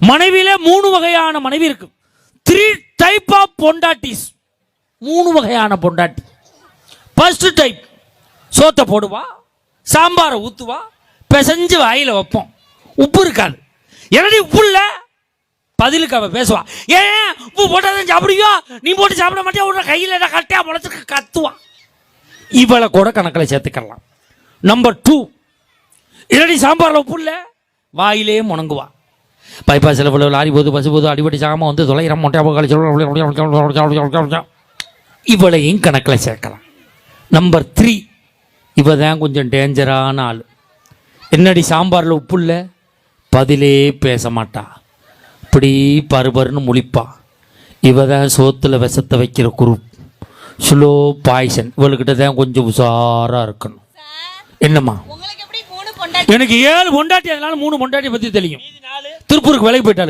மனைவியில மூணு வகையான மனைவி இருக்கு. த்ரீ டைப் ஆஃப் பொண்டாட்டிஸ். மூணு வகையான பொண்டாட்டி. ஃபர்ஸ்ட் டைப் சோத்தை போடுவா சாம்பாரை ஊற்றுவா பிசைஞ்சு வாயில வைப்போம். உப்பு இருக்காது. என்னடி உப்பு இல்லை பதிலுக்கு அவன் பேசுவான் ஏன்? உப்பு போட்டாதான் சாப்பிடுவியோ? நீ போட்டு சாப்பிட மாட்டியா? உடனே கையில் என்ன கரெக்டாக முளைச்சிருக்க கத்துவான் இவளை கூட கணக்கில் சேர்த்துக்கலாம். நம்பர் டூ இரடி சாம்பாரில் உப்பு இல்லை வாயிலே முணங்குவான் பைபாஸில் இவ்வளோ லாரி போது பஸ் போது அடிபடி சாகாம வந்து தொலைகிற மொட்டையா இவளையும் கணக்கில் சேர்க்கலாம். நம்பர் த்ரீ இவ தான் கொஞ்சம் டேஞ்சரான ஆள். என்னடி சாம்பாரில் உப்பு இல்லை? பதிலே பேச மாட்டா. இப்படி பருபருன்னு முழிப்பா. இவ தான் சோத்தில் விஷத்தை வைக்கிற குரூப். ஸ்லோ பாய்சன் இவளுக்கிட்ட தான் கொஞ்சம் உஷாராக இருக்கணும். என்னம்மா? எனக்கு ஏழு பொண்டாட்டி அதனால மூணு பொண்டாட்டி பற்றி தெரியும். திருப்பூருக்கு வேலைக்கு போயிட்டாரு